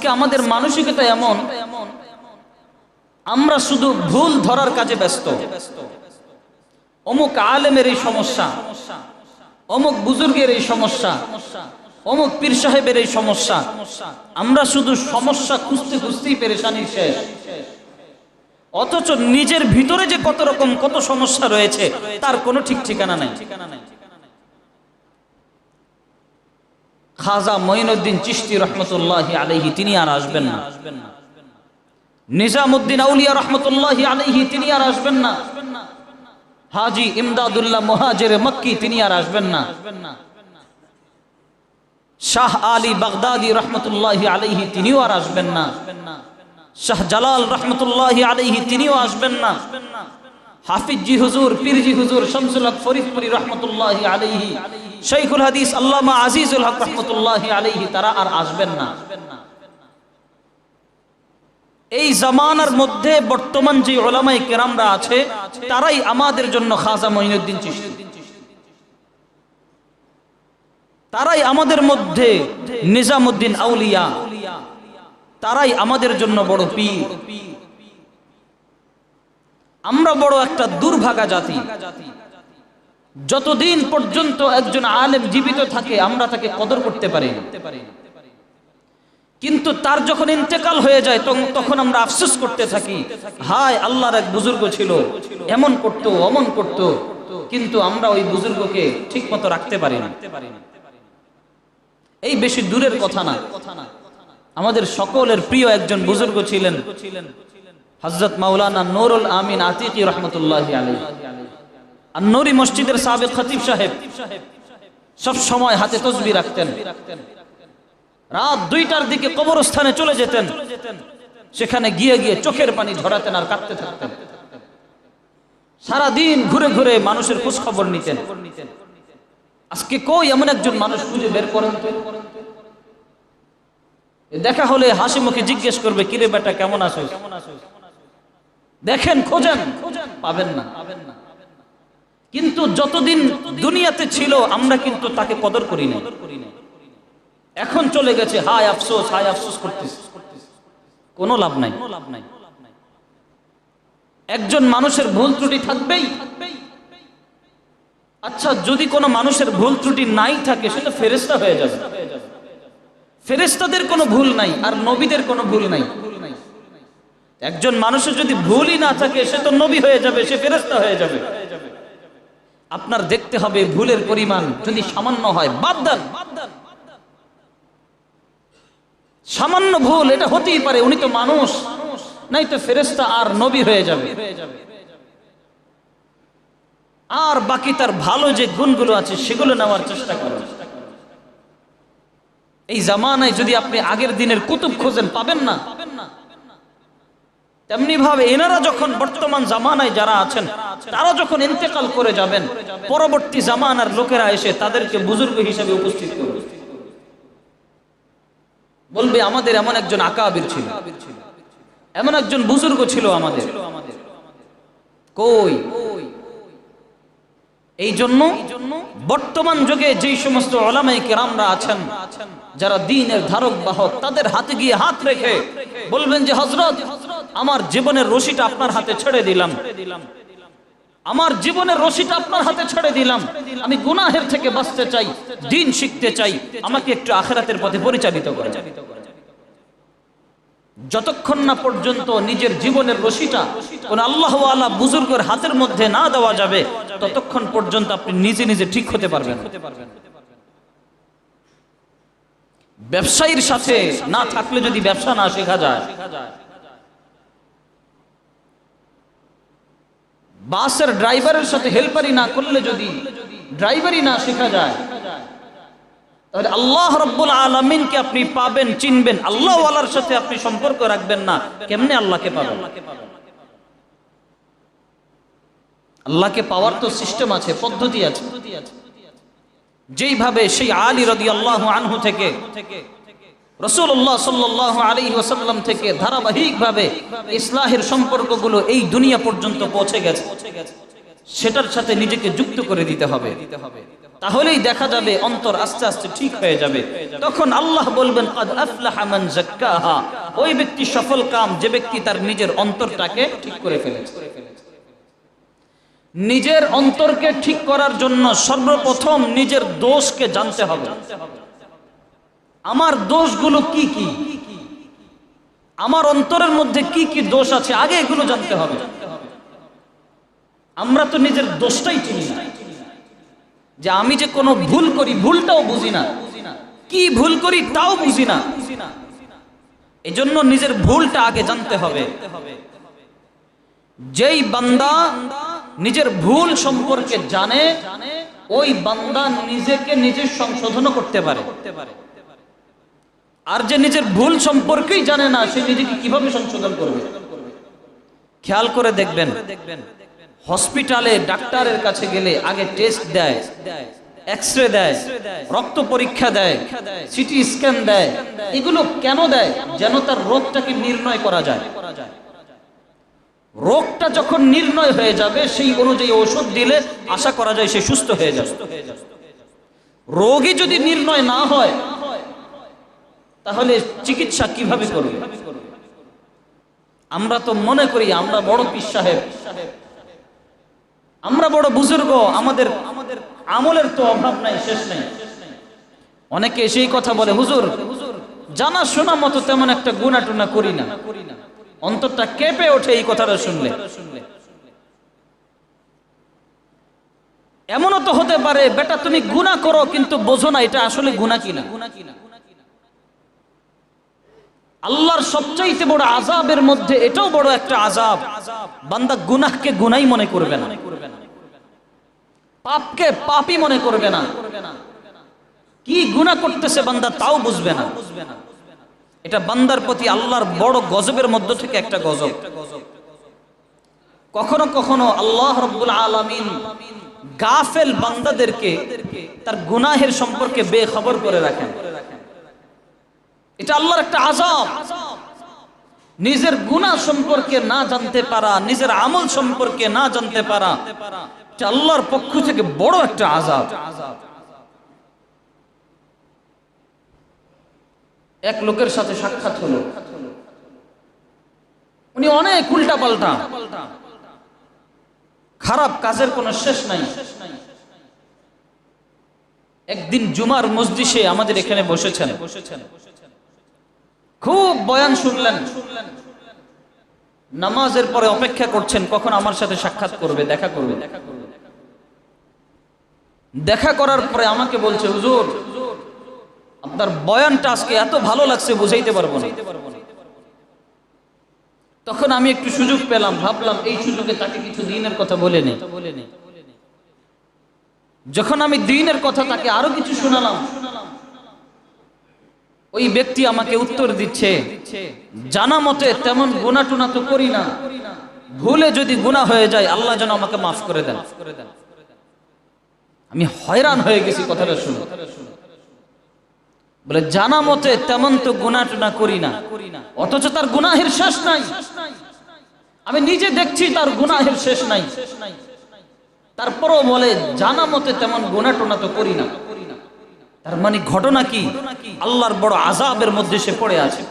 আজকে আমাদের মানসিকতা এমন, আমরা শুধু ভুল ধরার কাজে ব্যস্ত। অমুক আলেমের এই সমস্যা, অমুক বুজুর্গের এই সমস্যা, অমুক পীর সাহেবের এই সমস্যা, আমরা শুধু সমস্যা খুঁজতে খুঁজতেই পেরেশানি শেষ। অথচ নিজের ভিতরে যে কত রকম কত সমস্যা রয়েছে, তার কোনো ঠিক ঠিকানা নাই। খাজা মঈনুদ্দিন চিশতি রহমতুল্লাহ আলাইহি, তিনি আর আসবেন না। নিজামুদ্দিন আউলিয়া রহমতুল্লাহ আলাইহি, তিনি আর আসবেন না। হাজি ইমদাদুল্লাহ মুহাজির মক্কি, তিনি আর আসবেন না। শাহ আলী বাগদাদি রহমতুল্লাহ আলাইহি, তিনিও আর আসবেন না। শাহ জালাল রহমতুল্লাহ আলাইহি, তিনিও আসবেন না। হাফিজ জি হুজুর, পীরজি হুজুর, শামসুল হক ফরিদপুরি রহমতুল্লাহ আলাইহি শৈখুল হাদিস আল্লামা আজিজুল হক রহমতুল্লাহ আলাইহি, তারা আর আসবেন না। এই জামানার মধ্যে বর্তমান যে ওলামাই কেরামরা আছে, তারাই আমাদের জন্য খাজা মঈনুদ্দিন চিশতি। তারাই আমাদের মধ্যে নিজামুদ্দিন আউলিয়া। তারাই আমাদের জন্য বড় পীর। আমরা বড় একটা দুর্ভাগা জাতি। যতদিন পর্যন্ত একজন আলেম জীবিত থাকে, আমরা তাকে কদর করতে পারি কিন্তু তার যখন ইন্তেকাল হয়ে যায় তখন- আমরা আফসোস করতে থাকি, হায়, আল্লাহর এক বুজুর্গ ছিল, এমন করত, অমন করত, কিন্তু আমরা ওই বুজুর্গকে ঠিক মতো রাখতে পারি না। এই বেশি দূরের কথা না। আমাদের সকলের প্রিয় একজন বুজুর্গ ছিলেন হজরত মাওলানা নুরুল আমিন আতিকি রহমতুল্লাহ আলী আর নুরি মসজিদের সাবেক খতিব সাহেব সব সময় হাতে তসবি রাখতেন। রাত দুইটার দিকে কবরস্থানে চলে যেতেন। সেখানে গিয়ে গিয়ে চোখের পানি ঝরাতেন আর কাঁদতে থাকতেন। সারা দিন ঘুরে ঘুরে মানুষের খোঁজ খবর নিতেন। আজকে কই এমন একজন মানুষ খুঁজে বের করেন দেখা হলে হাসি মুখে জিজ্ঞেস করবে, কিরে বেটা, কেমন আছো দেখেন, খোঁজেন, পাবেন না। কিন্তু যতদিন দুনিয়াতে ছিল, আমরা কিন্তু তাকে কদর করি না এখন চলে গেছে, হায় আফসোস হায় আফসোস করতেছি। কোনো লাভ নাই। একজন মানুষের ভুল ত্রুটি থাকবেই। আচ্ছা যদি কোনো মানুষের ভুল ত্রুটি নাই থাকে, সে তো ফেরেস্তা হয়ে যাবে। ফেরেস্তাদের কোনো ভুল নাই, আর নবীদের কোনো ভুল নাই। একজন মানুষের যদি ভুলই না থাকে, সে তো নবী হয়ে যাবে, সে ফেরেস্তা হয়ে যাবে। আপনার দেখতে হবে ভুলের পরিমাণ, যদি সামান্য হয়, বাদ দেন। সামান্য ভুল, এটা হতেই পারে, উনি তো মানুষ, নাই তো ফেরেস্তা আর নবী হয়ে যাবে। আর বাকি তার ভালো যে গুণগুলো আছে, সেগুলো নেওয়ার চেষ্টা করুন। এই জামানায় যদি আপনি আগের দিনের কুতুব খোঁজেন, পাবেন না। তেমনি ভাবে এনারা যখন বর্তমান জামানায় যারা আছেন, তারা যখন ইন্তেকাল করে যাবেন, পরবর্তী জামানার লোকেরা এসে তাদেরকে বুজুর্গ হিসেবে উপস্থিত করবে। বলবে, আমাদের এমন একজন আকাবির ছিল। এমন একজন বুজুর্গ ছিল আমাদের। কই? এই জন্য বর্তমান যুগে যেই সমস্ত ওলামাই কেরামরা আছেন যারা দিনের ধারক বাহক তাদের হাতে গিয়ে হাত রেখে বলবেন যে হজরত আমার জীবনের রশিটা আপনার হাতে ছেড়ে দিলাম। আমার জীবনের রশিটা আপনার হাতে ছেড়ে দিলাম। আমি গুনাহের থেকে বাঁচতে চাই, দিন শিখতে চাই। আমাকে একটু আখেরাতের পথে পরিচালিত করে। যতক্ষণ না পর্যন্ত নিজের জীবনের রশিটা কোন আল্লাহ আলা বুজুর্গের হাতের মধ্যে না দেওয়া যাবে, ততক্ষণ পর্যন্ত আপনি নিজে নিজে ঠিক হতে পারবেন। ব্যবসায়ীর সাথে না থাকলে যদি ব্যবসা না শেখা যায়। বাসের ড্রাইভারের সাথে হেল্পারি না করলে যদি ড্রাইভারি না শেখা যায়, তাহলে আল্লাহ রব্বুল আলমিনকে আপনি পাবেন, চিনবেন। আল্লাহ ওয়ালার সাথে আপনি সম্পর্ক রাখবেন না। কেমনে আল্লাহকে পাবেন? আল্লাহকে পাওয়ার তো সিস্টেম আছে, পদ্ধতি আছে। যেইভাবে সেই আলী রদি আল্লাহ আনহু থেকে রসুল্লাহ সাল্লাহ আলী ওসাল্লাম থেকে ধারাবাহিকভাবে ইসলাহের সম্পর্কগুলো এই দুনিয়া পর্যন্ত পৌঁছে গেছে, সেটার সাথে নিজেকে যুক্ত করে দিতে হবে। তাহলেই দেখা যাবে অন্তর আস্তে আস্তে ঠিক হয়ে যাবে। তখন আল্লাহ বলবেন, "কাদ আফলাহা ওই ব্যক্তি সফল কাম যে ব্যক্তি তার নিজের অন্তরটাকে ঠিক করে ফেলেছে। নিজের অন্তরকে ঠিক করার জন্য সর্বপ্রথম নিজের দোষকে জানতে হবে। আমার দোষগুলো কি কি? আমার অন্তরের মধ্যে কি কি দোষ আছে? আগে এগুলো জানতে হবে। আমরা তো নিজের দোষটাই চিনি না। যে আমি যে কোনো ভুল করি, ভুলটাও বুঝি না। কি ভুল করি তাও বুঝি না। এজন্য নিজের ভুলটা আগে জানতে হবে। যেই বান্দা নিজের ভুল সম্পর্কে জানে, ওই বান্দা নিজেকে নিজে সংশোধনও করতে পারে। আর যে নিজের ভুল সম্পর্কেই জানে না, সে নিজেকে কীভাবে সংশোধন করবে? খেয়াল করে দেখবেন, হসপিটালে ডাক্তারের কাছে গেলে আগে টেস্ট দেয় এক্স রে দেয়, রক্ত পরীক্ষা দেয়, সিটি স্ক্যান দেয়, এগুলো কেন দেয়? যেন তার রোগটাকে নির্ণয় করা যায়। রোগটা যখন নির্ণয় হয়ে যাবে, সেই অনুযায়ী ওষুধ দিলে আশা করা যায় সে সুস্থ হয়ে যাবে। রোগী যদি নির্ণয় না হয়, তাহলে চিকিৎসা কীভাবে করবে? আমরা তো মনে করি, আমরা বড় পীর সাহেব। আমরা বড় বুজুর্গ, আমাদের আমাদের আমলের তো অভাব নাই, শেষ নাই। অনেকে সেই কথা বলে, হুজুর জানা শোনা মতো তেমন একটা গুণা টুনা করি না। অন্তরটা কেঁপে ওঠে এই কথাটা শুনলে। এমনও তো হতে পারে, বেটা তুমি গুণা করো, কিন্তু বোঝো না এটা আসলে গুণা কিনা। আল্লাহর সবচাইতে বড় আজাবের মধ্যে এটাও বড় একটা আজাব বান্দা গুনাহকে গুনাই মনে করবে না। পাপকে পাপই মনে করবে না। কি গুনাহ করতেছে বান্দা তাও বুঝবে না। এটা বান্দার প্রতি আল্লাহর বড় গজবের মধ্য থেকে একটা গজব। কখনো কখনো আল্লাহ রব্বুল আলামিন গাফেল বান্দাদেরকে তার গুনাহের সম্পর্কে বেখবর করে রাখেন। এটা আল্লাহর একটা আজাব নিজের গুনাহ সম্পর্কে না জানতে পারা, নিজের আমল সম্পর্কে না জানতে পারা আল্লাহর পক্ষ থেকে বড় একটা আজাব এক লোকের সাথে সাক্ষাৎ হলো। উনি অনেক উল্টা পাল্টা। খারাপ কাজের কোনো শেষ নাই। একদিন জুমার মসজিষে আমাদের এখানে বসেছেন। খুব বয়ান শুনলেন। নামাজের পরে অপেক্ষা করছেন, কখন আমার সাথে সাক্ষাৎ করবে, দেখা করবে। দেখা করার পরে আমাকে বলছে, হুজুর আপনার বয়ানটা আজকে এত ভালো লাগছে, বুঝাইতে পারব না। তখন আমি একটু সুযোগ পেলাম, ভাবলাম এই সুযোগে তাকে কিছু দিনের কথা বলে নেই। যখন আমি দিনের কথা তাকে আরও কিছু শোনালাম, ওই ব্যক্তি আমাকে উত্তর দিচ্ছে, জানা মতে তেমন গুণা টুনা তো করি না। ভুলে যদি গুণা হয়ে যায়, আল্লাহ যেন আমাকে মাফ করে দেন। আমি হয়রান হয়ে গেছি কথাটা শুনে। বলে, জানা মতে তেমন তো গুণা টুনা করি না। অথচ তার গুনাহের শেষ নাই। আমি নিজে দেখছি তার গুনাহের শেষ নাই। তারপরও বলে, জানা মতে তেমন গুণা টুনা তো করি না। তার মানে ঘটনা কি? আল্লাহর বড় আজাবের মধ্যে সে পড়ে আছে।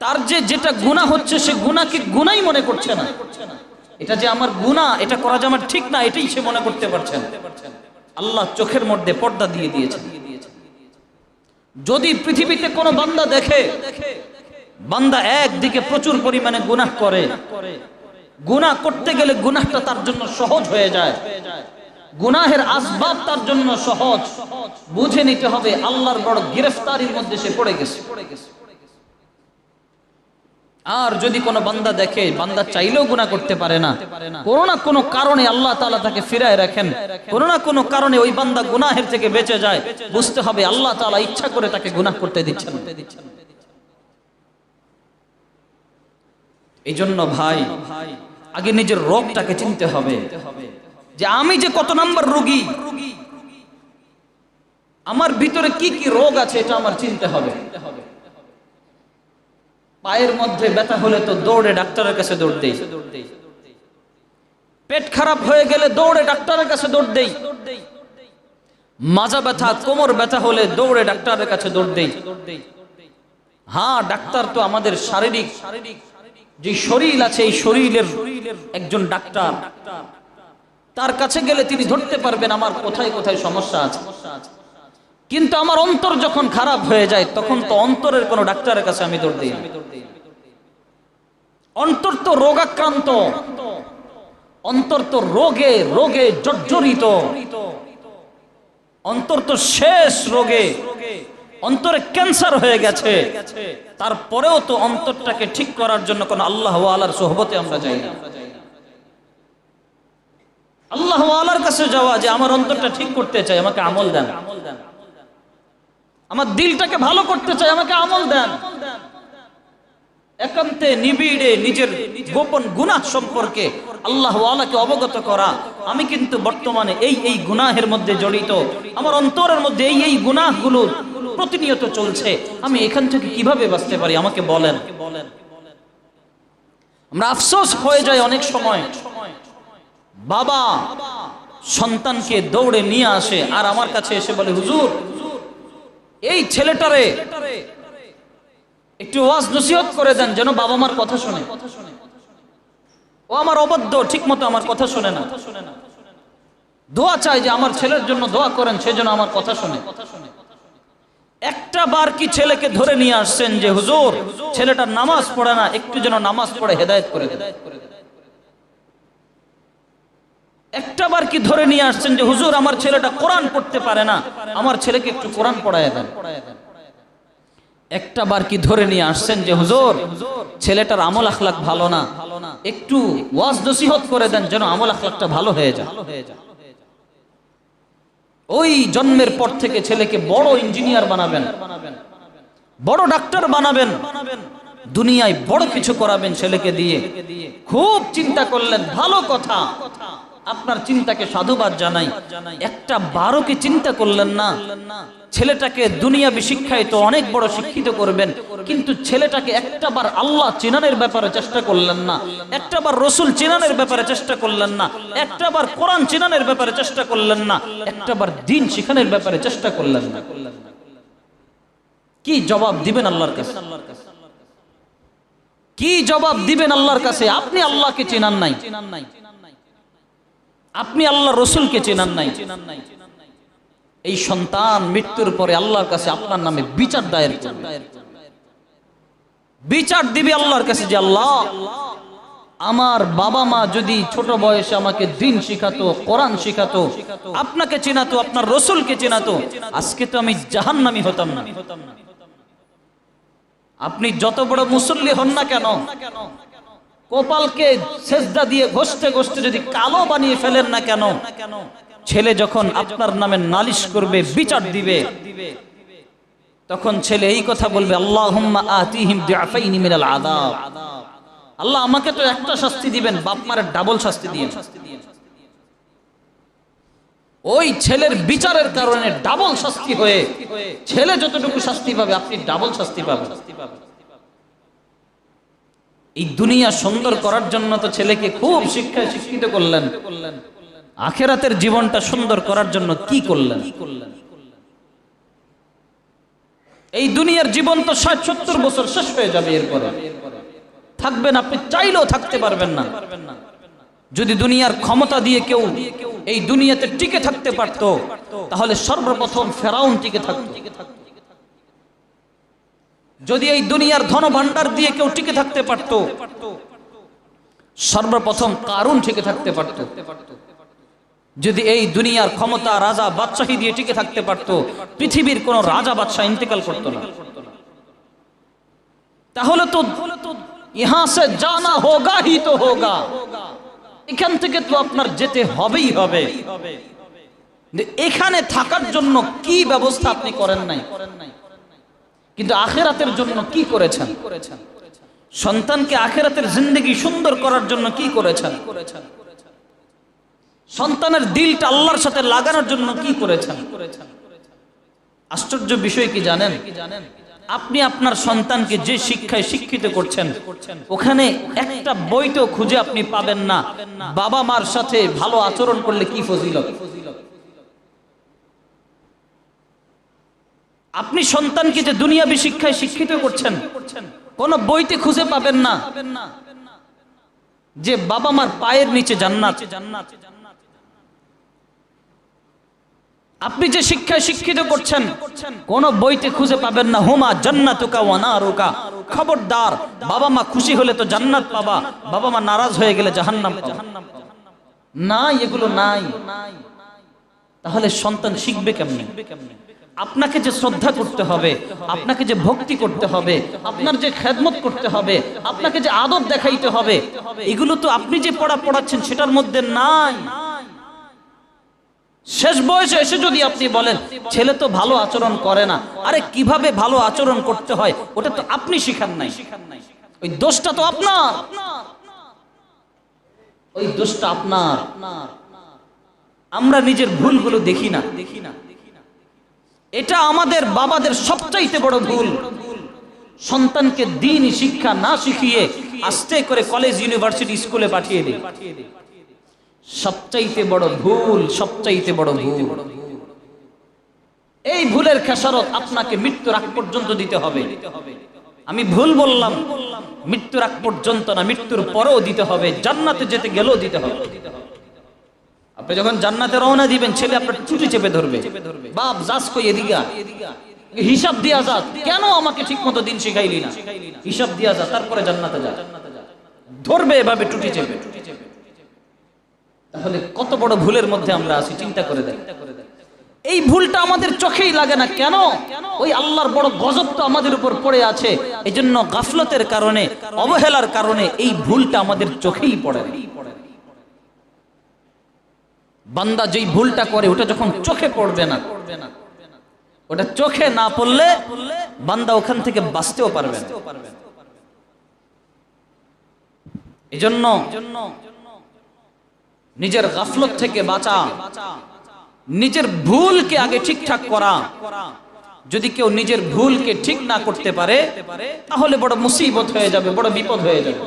তার যে যেটা গুণা হচ্ছে, সে গুণাকে গুণাই মনে করছে না। এটা যে আমার গুণা এটা করা যে আমার ঠিক না, এটাই সে মনে করতে পারছে না। আল্লাহ চোখের মধ্যে পর্দা দিয়ে দিয়েছে যদি পৃথিবীতে কোনো বান্দা দেখে, বান্দা একদিকে প্রচুর পরিমাণে গুনাহ করে, গুনাহ করতে গেলে গুনাহটা তার জন্য সহজ হয়ে যায়। গুনাহের আসবাব তার জন্য সহজ। বুঝে নিতে হবে, আল্লাহর বড় গ্রেফতারির মধ্যে সে পড়ে গেছে। আর যদি কোনো বান্দা দেখে, বান্দা চাইলেও গুণা করতে পারে না। কোনো না কোনো কারণে আল্লাহ তালা তাকে ফিরায় রাখেন। কোনো না কোনো কারণে ওই বান্দা গুনাহের থেকে বেঁচে যায়। বুঝতে হবে আল্লাহ তালা ইচ্ছা করে তাকে গুনাহ করতে দিচ্ছেন। এই জন্য ভাই, আগে নিজের রোগটাকে চিনতে হবে। যে আমি যে কত নাম্বার রোগী, আমার ভিতরে কি কি রোগ আছে এটা আমার চিনতে হবে। পায়ের মধ্যে ব্যথা হলে তো দৌড়ে ডাক্তারের কাছে দৌড় দেই। পেট খারাপ হয়ে গেলে দৌড়ে ডাক্তারের কাছে দৌড় দেই। মাজা ব্যথা, কোমর ব্যথা হলে দৌড়ে ডাক্তারের কাছে দৌড় দেই। হ্যাঁ ডাক্তার তো আমাদের শারীরিক শারীরিক, যে শরীর আছে এই শরীরের একজন ডাক্তার। তার কাছে গেলে তিনি ধরতে পারবেন আমার কোথায় কোথায় সমস্যা আছে। কিন্তু আমার অন্তর যখন খারাপ হয়ে যায়, তখন তো অন্তরের কোনো ডাক্তারের কাছে আমি দৌড় দিই অন্তর তো রোগাক্রান্ত। অন্তর তো রোগে রোগে জর্জরিত। অন্তর তো শেষ রোগে। অন্তরে ক্যান্সার হয়ে গেছে। তারপরেও তো অন্তরটাকে ঠিক করার জন্য কোন আল্লাহ আলার সোহবতে আমরা যাই না। আল্লাহ আলার কাছে যাওয়া যে আমার অন্তরটা ঠিক করতে চাই, আমাকে আমল দেন। আমার দিলটাকে ভালো করতে চাই, আমাকে আমল দেন। একান্তে নিবিড়ে নিজের গোপন গুনাহ সম্পর্কে আল্লাহ আলাকে অবগত করা। আমি কিন্তু বর্তমানে এই এই গুনাহের মধ্যে জড়িত। আমার অন্তরের মধ্যে এই এই গুনাহগুলো প্রতিনিয়ত চলছে। আমি এখান থেকে কীভাবে বাঁচতে পারি, আমাকে বলেন। আমরা আফসোস হয়ে যায় অনেক সময়। বাবা সন্তানকে দৌড়ে নিয়ে আসে, আর আমার কাছে এসে বলে, হুজুর এই ছেলেটারে একটু ওয়াজ নসিহত করে দেন যেন বাবা মার কথা শুনে। ও আমার অবদ্ধ ঠিক মতো আমার কথা শুনে না। দোয়া চাই যে আমার ছেলের জন্য দোয়া করেন সেজন্য আমার কথা শুনে। একটা বার কি ছেলেকে ধরে নিয়ে আসছেন যে, হুজুর ছেলেটা নামাজ পড়ে না, একটু যেন নামাজ পড়ে হেদায়েত করে দেন। একটা বার কি ধরে নিয়ে আসছেন যে, হুজুর, আমার ছেলেটা কোরআন পড়তে পারে না। আমার ছেলেকে একটু কোরআন পড়ায় দেন। একটা বার কি ধরে নিয়ে আসছেন যে, হুজুর, ছেলেটার আমল আখলাক ভালো না। একটু ওয়াজ নসিহত করে দেন যেন আমল আখলাকটা ভালো হয়ে যায়। ওই জন্মের পর থেকে ছেলেকে বড় ইঞ্জিনিয়ার বানাবেন, বড় ডাক্তার বানাবেন, দুনিয়ায় বড় কিছু করাবেন ছেলেকে দিয়ে। খুব চিন্তা করলেন, ভালো কথা। আপনার চিন্তাকে সাধুবাদ জানাই। একটা বারো কি চিন্তা করলেন না। ছেলেটাকে দুনিয়াবি শিক্ষায় তো অনেক বড় শিক্ষিত করবেন, কিন্তু ছেলেটাকে একটা বার আল্লাহ চিনানের ব্যাপারে চেষ্টা করলেন না। একটা বার রসুল চিনানের ব্যাপারে চেষ্টা করলেন না। একটা বার কোরআন চিনানের ব্যাপারে চেষ্টা করলেন না। একটা বার দিন শিখানের ব্যাপারে চেষ্টা করলেন না। কি জবাব দিবেন আল্লাহর কাছে? কি জবাব দিবেন আল্লাহর কাছে? আপনি আল্লাহকে চেনান নাই। আপনি আল্লাহ রসুলকে চেনান নাই। এই সন্তান মৃত্যুর পরে আল্লাহর কাছে আপনার নামে বিচার দায়ের বিচার দিবে আল্লাহর কাছে যে আল্লাহ, আমার বাবা মা যদি ছোট বয়সে আমাকে দিন শিখাতো, কোরআন শিখাতো, আপনাকে চেনাতো, আপনার রসুলকে চেনাতো, আজকে তো আমি জাহান্নামি হতাম না। আপনি যত বড় মুসল্লি হন না কেন কপালকে সেজদা দিয়ে ঘষতে ঘষতে যদি কালো বানিয়ে ফেলেন না কেন? ছেলে যখন আপনার নামে নালিশ করবে, বিচার দিবে, তখন ছেলে এই কথা বলবে আযাব। আল্লাহ আমাকে তো একটা শাস্তি দিবেন, বাপ মারের ডাবল শাস্তি দিয়ে ওই ছেলের বিচারের কারণে ডাবল শাস্তি হয়ে ছেলে যতটুকু শাস্তি পাবে, আপনি ডাবল শাস্তি পাবেন। এই দুনিয়া সুন্দর করার জন্য তো ছেলেকে খুব শিক্ষায় শিক্ষিত করলেন। আখেরাতের জীবনটা সুন্দর করার জন্য কি করলেন? এই দুনিয়ার জীবন তো ষাট সত্তর বছর শেষ হয়ে যাবে এরপরে। থাকবেন আপনি, চাইলেও থাকতে পারবেন না। যদি দুনিয়ার ক্ষমতা দিয়ে কেউ এই দুনিয়াতে টিকে থাকতে পারত, তাহলে সর্বপ্রথম ফেরাউন টিকে থাকত। যদি এই দুনিয়ার ধন ভান্ডার দিয়ে কেউ টিকে থাকতে পারত, সর্বপ্রথম কারুন টিকে থাকতে পারত। যদি এই দুনিয়ার ক্ষমতা রাজা বাদশাহী দিয়ে টিকে থাকতে পারত, পৃথিবীর কোন রাজা বাদশাহ ইন্তেকাল করতো না। তাহলে তো ইহা সে জানা হোগা হি তো হোগা। এখান থেকে তো আপনার যেতে হবেই হবে। এখানে থাকার জন্য কি ব্যবস্থা আপনি করেন নাই? কিন্তু আখেরাতের জন্য কি করেছেন? সন্তানকে আখেরাতের জিন্দগি সুন্দর করার জন্য কি করেছেন? সন্তানের দিলটা আল্লাহর সাথে লাগানোর জন্য কি করেছেন? আশ্চর্য বিষয় কি জানেন? আপনি আপনার সন্তানকে যে শিক্ষায় শিক্ষিত করছেন, ওখানে একটা বই তো খুঁজে আপনি পাবেন না। বাবা মার সাথে ভালো আচরণ করলে কি ফজিলত? আপনি সন্তানকে যে দুনিয়াবি শিক্ষায় শিক্ষিত করছেন, কোন বইতে খুঁজে পাবেন না যে বাবা মার পায়ের নিচে জান্নাত। আপনি যে শিক্ষায় শিক্ষিত করছেন, কোন বইতে খুঁজে পাবেন না, হুমা জান্নাতুকা ওয়া নারুকা। খবরদার, বাবা মা খুশি হলে তো জান্নাত পাবা, বাবা মা নারাজ হয়ে গেলে জাহান্নাম পাবা। না এগুলো নাই। তাহলে সন্তান শিখবে কেমনে? আপনাকে যে শ্রদ্ধা করতে হবে, আপনাকে যে ভক্তি করতে হবে, আপনার যে খেদমত করতে হবে, আপনাকে যে আদব দেখাইতে হবে, এগুলো তো আপনি যে পড়া পড়াচ্ছেন সেটার মধ্যে নাই। শেষ বয়সে এসে যদি আপনি বলেন, ছেলে তো ভালো আচরণ করে না। আরে কীভাবে ভালো আচরণ করতে হয়, ওটা তো আপনি শিখান নাই। ওই দোষটা তো আপনার। ওই দোষটা আপনার। আমরা নিজের ভুলগুলো দেখি না। দেখি না এটা আমাদের বাবাদের সবচাইতে বড় ভুল। সন্তানকে দিন শিক্ষা না শিখিয়ে আস্তে করে কলেজ, ইউনিভার্সিটি, স্কুলে পাঠিয়ে দিই সবচাইতে বড় ভুল, সবচাইতে বড় ভুল। এই ভুলের খেসারত আপনাকে মৃত্যুর আগ পর্যন্ত দিতে হবে। আমি ভুল বললাম, মৃত্যুর আগ পর্যন্ত না, মৃত্যুর পরেও দিতে হবে, জান্নাতে যেতে গেলেও দিতে হবে। আপনি যখন জান্নাতে রওনা দিবেন, ছেলে আপনার চুটি চেপে ধরবে। বাপ, যাস কই এদিকে। হিসাব দিয়া যা, কেন আমাকে ঠিক মতো দিন শিখাইলি না? হিসাব দিয়া যা, তারপরে জান্নাতে যা। ধরবে এভাবে টুটি চেপে। তাহলে কত বড় ভুলের মধ্যে আমরা আছি, চিন্তা করে দেখ। এই ভুলটা আমাদের চোখেই লাগে না, কেন? ওই আল্লাহর বড় গজব তো আমাদের উপর পড়ে আছে। এই জন্য গাফলতের কারণে, অবহেলার কারণে এই ভুলটা আমাদের চোখেই পড়ে না। বান্দা যেই ভুলটা করে, ওটা যখন চোখে পড়বে না, ওটা চোখে না পড়লে বান্দা ওখান থেকে বাঁচতেও পারবে না। এই জন্য নিজের গাফলত থেকে বাঁচা, নিজের ভুলকে আগে ঠিকঠাক করা, যদি কেউ নিজের ভুলকে ঠিক না করতে পারে, তাহলে বড় মুসিবত হয়ে যাবে, বড় বিপদ হয়ে যাবে।